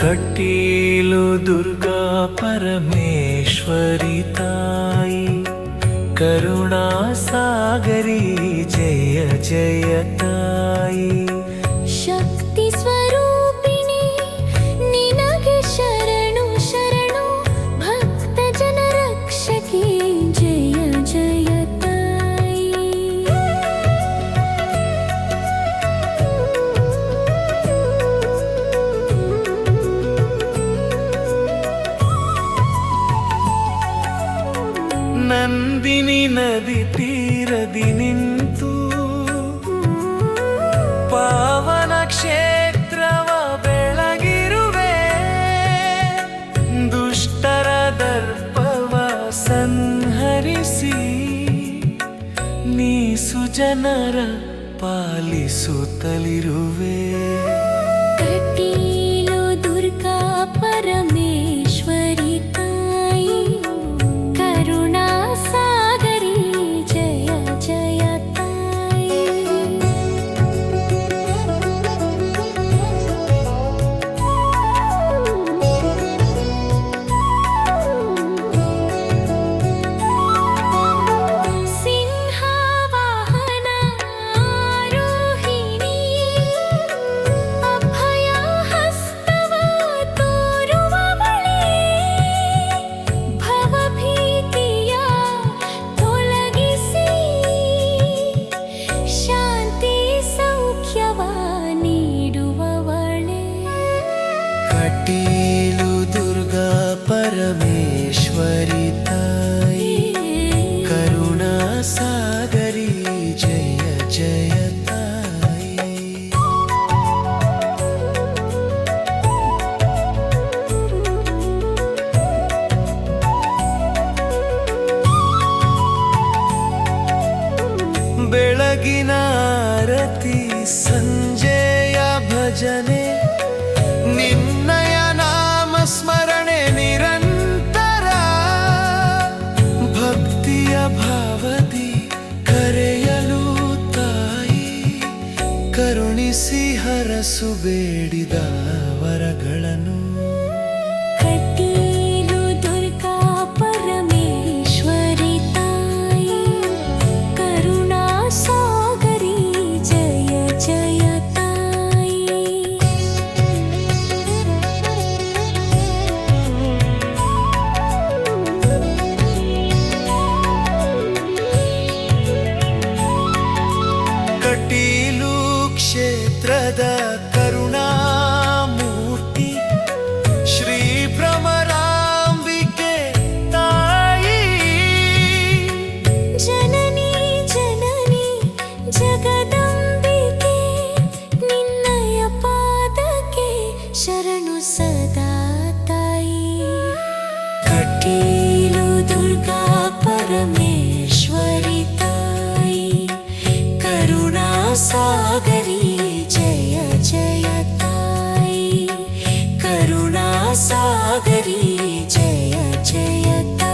ಕಟೀಲು ದುರ್ಗಾ ಪರಮೇಶ್ವರಿ ತಾಯಿ ಕರುಣಾ ಸಾಗರಿ ಜಯ ಜಯ ತಾಯಿ ಶಕ್ತಿ ಸ್ವರೂಪಿಣಿ ನಂದಿನಿ ನದಿ ತೀರದಿ ನಿಂತು ಪಾವನ ಕ್ಷೇತ್ರವ ಬೆಳಗಿರುವೆ. ದುಷ್ಟರ ದರ್ಪವ ಸಂಹರಿಸಿ ನೀ ಸುಜನರ ಪಾಲಿಸುತ್ತಲಿರುವೆ. ಕಟೀಲು ದುರ್ಗಾ ಪರಮೇಶ್ವರಿ ತಾಯಿ ಕರುಣಾ ಸಾಗರಿ ಜಯ ಜಯ ಬೆಳಗಿನ ಆರತಿ ಸಂಜೆಯ ಭಜನೆ ಹರಸು ಬೇಡಿದ ಶ್ರೀಮಠದ ಕರುಣಾಮೂರ್ತಿ ಶ್ರೀ ಭ್ರಮರಾಂಬಿಕೆ ತಾಯಿ ಜನನಿ ಜನನಿ ಜಗದಂಬಿಕೆ ನಿನ್ನಯ ಪಾದಕ್ಕೆ ಶರಣು ಸದಾ ತಾಯಿ ಕಟೀಲು ದುರ್ಗಾ ಪರಮೇ సాగరి జయ జయత.